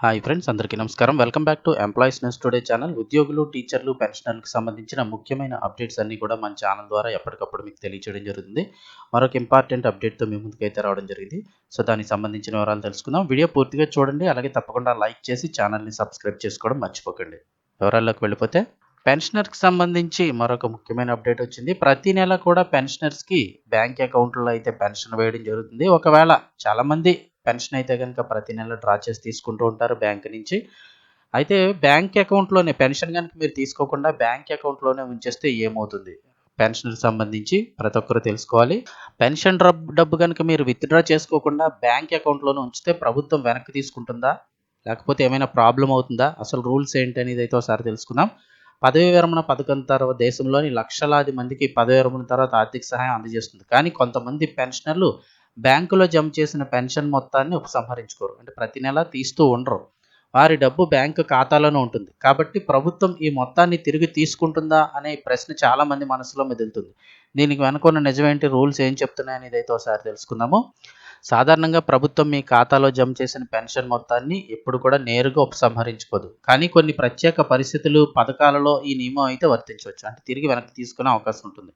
Hi friends అందరికీ నమస్కారం. Welcome back to employees news today channel ఉద్యోగులు టీచర్లు పెన్షనర్లకు సంబంధించిన ముఖ్యమైన అప్డేట్స్ అన్నీ కూడా మన ఛానల్ ద్వారా ఎప్పటికప్పుడు మీకు తెలియచేయడం జరుగుతుంది. మరొక ఇంపార్టెంట్ అప్డేట్తో మీ ముందుకైతే రావడం జరిగింది. సో దానికి సంబంధించిన వివరాలు తెలుసుకుందాం. వీడియో పూర్తిగా చూడండి. అలాగే తప్పకుండా లైక్ చేసి ఛానల్ని సబ్స్క్రైబ్ చేసుకోవడం మర్చిపోకండి. వివరాల్లోకి వెళ్ళిపోతే పెన్షనర్కి సంబంధించి మరొక ముఖ్యమైన అప్డేట్ వచ్చింది. ప్రతి నెల కూడా పెన్షనర్స్కి బ్యాంక్ అకౌంట్లో అయితే పెన్షన్ వేయడం జరుగుతుంది. ఒకవేళ చాలామంది పెన్షన్ అయితే కనుక ప్రతి నెల డ్రా చేసి తీసుకుంటూ ఉంటారు బ్యాంక్ నుంచి. అయితే బ్యాంక్ అకౌంట్లోనే పెన్షన్ కనుక మీరు తీసుకోకుండా బ్యాంక్ అకౌంట్లోనే ఉంచేస్తే ఏమవుతుంది? పెన్షన్కి సంబంధించి ప్రతి ఒక్కరు తెలుసుకోవాలి. పెన్షన్ డబ్బు డబ్బు కనుక మీరు విత్డ్రా చేసుకోకుండా బ్యాంక్ అకౌంట్లోనే ఉంచితే ప్రభుత్వం వెనక్కి తీసుకుంటుందా? లేకపోతే ఏమైనా ప్రాబ్లం అవుతుందా? అసలు రూల్స్ ఏంటి అనేది అయితే ఒకసారి తెలుసుకుందాం. పదవీ విరమణ పథకం తర్వాత దేశంలోని లక్షలాది మందికి పదవి విరమణ తర్వాత ఆర్థిక సహాయం అందజేస్తుంది. కానీ కొంతమంది పెన్షనర్లు బ్యాంకులో జమ చేసిన పెన్షన్ మొత్తాన్ని ఉపసంహరించుకోరు అంటే ప్రతి నెల తీస్తూ ఉండరు. వారి డబ్బు బ్యాంకు ఖాతాలోనే ఉంటుంది. కాబట్టి ప్రభుత్వం ఈ మొత్తాన్ని తిరిగి తీసుకుంటుందా అనే ప్రశ్న చాలామంది మనసులో మెదులుతుంది. దీనికి వెనుకున్న నిజమేంటి? రూల్స్ ఏం చెప్తున్నాయని ఇదైతే ఒకసారి తెలుసుకుందాము. సాధారణంగా ప్రభుత్వం మీ ఖాతాలో జమ చేసిన పెన్షన్ మొత్తాన్ని ఎప్పుడు కూడా నేరుగా ఉపసంహరించుకోదు కానీ కొన్ని ప్రత్యేక పరిస్థితులు పథకాలలో ఈ నియమం అయితే వర్తించవచ్చు. అంటే తిరిగి వెనక్కి తీసుకునే అవకాశం ఉంటుంది.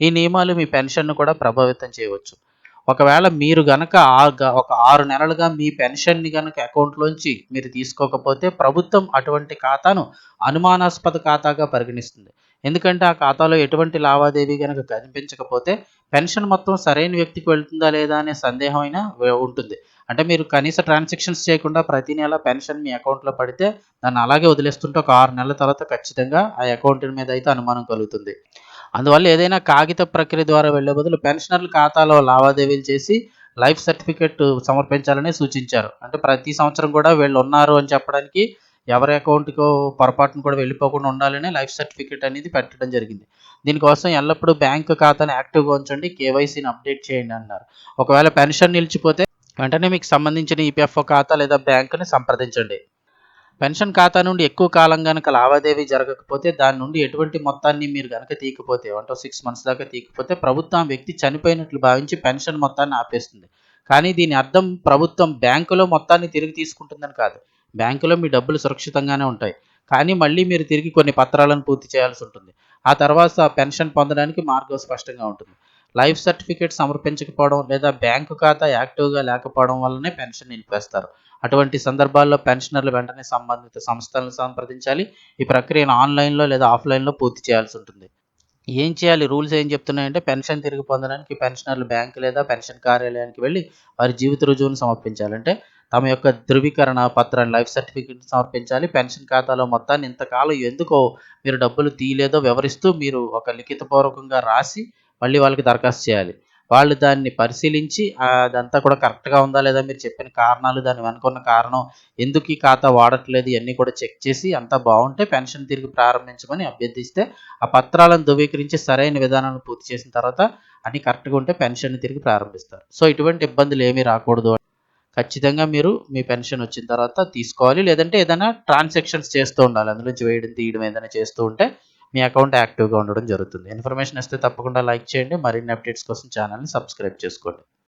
ఈ నియమాలు మీ పెన్షన్ను కూడా ప్రభావితం చేయవచ్చు. ఒకవేళ మీరు గనక ఒక ఆరు నెలలుగా మీ పెన్షన్ని గనక అకౌంట్లోంచి మీరు తీసుకోకపోతే ప్రభుత్వం అటువంటి ఖాతాను అనుమానాస్పద ఖాతాగా పరిగణిస్తుంది. ఎందుకంటే ఆ ఖాతాలో ఎటువంటి లావాదేవీ కనుక కనిపించకపోతే పెన్షన్ మొత్తం సరైన వ్యక్తికి వెళ్తుందా లేదా అనే సందేహం అయినా ఉంటుంది. అంటే మీరు కనీస ట్రాన్సాక్షన్స్ చేయకుండా ప్రతి నెల పెన్షన్ మీ అకౌంట్లో పడితే దాన్ని అలాగే వదిలేస్తుంటే ఒక ఆరు నెలల తర్వాత ఖచ్చితంగా ఆ అకౌంట్ మీద అయితే అనుమానం కలుగుతుంది. అందువల్ల ఏదైనా కాగిత ప్రక్రియ ద్వారా వెళ్ళే బదులు పెన్షనర్ల ఖాతాలో లావాదేవీలు చేసి లైఫ్ సర్టిఫికెట్ సమర్పించాలని సూచించారు. అంటే ప్రతి సంవత్సరం కూడా వీళ్ళు ఉన్నారు అని చెప్పడానికి ఎవరి అకౌంట్కో పొరపాటును కూడా వెళ్ళిపోకుండా ఉండాలని లైఫ్ సర్టిఫికేట్ అనేది పెట్టడం జరిగింది. దీనికోసం ఎల్లప్పుడూ బ్యాంకు ఖాతాను యాక్టివ్గా ఉంచండి కేవైసీని అప్డేట్ చేయండి అన్నారు. ఒకవేళ పెన్షన్ నిలిచిపోతే వెంటనే మీకు సంబంధించిన ఈపీఎఫ్ఓ ఖాతా లేదా బ్యాంకుని సంప్రదించండి. పెన్షన్ ఖాతా నుండి ఎక్కువ కాలం కనుక లావాదేవీ జరగకపోతే దాని నుండి ఎటువంటి మొత్తాన్ని మీరు కనుక తీయకపోతే అంటే సిక్స్ మంత్స్ దాకా తీయకపోతే ప్రభుత్వం వ్యక్తి చనిపోయినట్లు భావించి పెన్షన్ మొత్తాన్ని ఆపేస్తుంది. కానీ దీని అర్థం ప్రభుత్వం బ్యాంకులో మొత్తాన్ని తిరిగి తీసుకుంటుందని కాదు. బ్యాంకులో మీ డబ్బులు సురక్షితంగానే ఉంటాయి. కానీ మళ్ళీ మీరు తిరిగి కొన్ని పత్రాలను పూర్తి చేయాల్సి ఉంటుంది. ఆ తర్వాత పెన్షన్ పొందడానికి మార్గం స్పష్టంగా ఉంటుంది. లైఫ్ సర్టిఫికేట్ సమర్పించకపోవడం లేదా బ్యాంకు ఖాతా యాక్టివ్గా లేకపోవడం వల్లనే పెన్షన్ నిలిపేస్తారు. అటువంటి సందర్భాల్లో పెన్షనర్లు వెంటనే సంబంధిత సంస్థలను సంప్రదించాలి. ఈ ప్రక్రియను ఆన్లైన్లో లేదా ఆఫ్లైన్లో పూర్తి చేయాల్సి ఉంటుంది. ఏం చేయాలి? రూల్స్ ఏం చెప్తున్నాయంటే పెన్షన్ తిరిగి పొందడానికి పెన్షనర్లు బ్యాంకు లేదా పెన్షన్ కార్యాలయానికి వెళ్ళి వారి జీవిత రుజువును సమర్పించాలంటే తమ యొక్క ధృవీకరణ పత్రాన్ని లైఫ్ సర్టిఫికేట్ సమర్పించాలి. పెన్షన్ ఖాతాలో మొత్తాన్ని ఇంతకాలం ఎందుకో మీరు డబ్బులు తీయలేదో వివరిస్తూ మీరు ఒక లిఖితపూర్వకంగా రాసి మళ్ళీ వాళ్ళకి దరఖాస్తు చేయాలి. వాళ్ళు దాన్ని పరిశీలించి అదంతా కూడా కరెక్ట్గా ఉందా లేదా మీరు చెప్పిన కారణాలు దాని వెనుకున్న కారణం ఎందుకు ఈ ఖాతా వాడట్లేదు ఇవన్నీ కూడా చెక్ చేసి అంతా బాగుంటే పెన్షన్ తిరిగి ప్రారంభించమని అభ్యర్థిస్తే ఆ పత్రాలను ధృవీకరించి సరైన విధానాలను పూర్తి చేసిన తర్వాత అన్ని కరెక్ట్గా ఉంటే పెన్షన్ తిరిగి ప్రారంభిస్తారు. సో ఇటువంటి ఇబ్బందులు ఏమీ రాకూడదు ఖచ్చితంగా మీరు మీ పెన్షన్ వచ్చిన తర్వాత తీసుకోవాలి. లేదంటే ఏదైనా ట్రాన్సాక్షన్స్ చేస్తూ ఉండాలి. అందులో వేయడం తీయడం ఏదైనా చేస్తూ ఉంటే మీ అకౌంట్ యాక్టివ్గా ఉండడం జరుగుతుంది. ఇన్ఫర్మేషన్ ఇస్తే తప్పకుండా లైక్ చేయండి. మరిన్ని అప్డేట్స్ కోసం ఛానల్ని సబ్స్క్రైబ్ చేసుకోండి.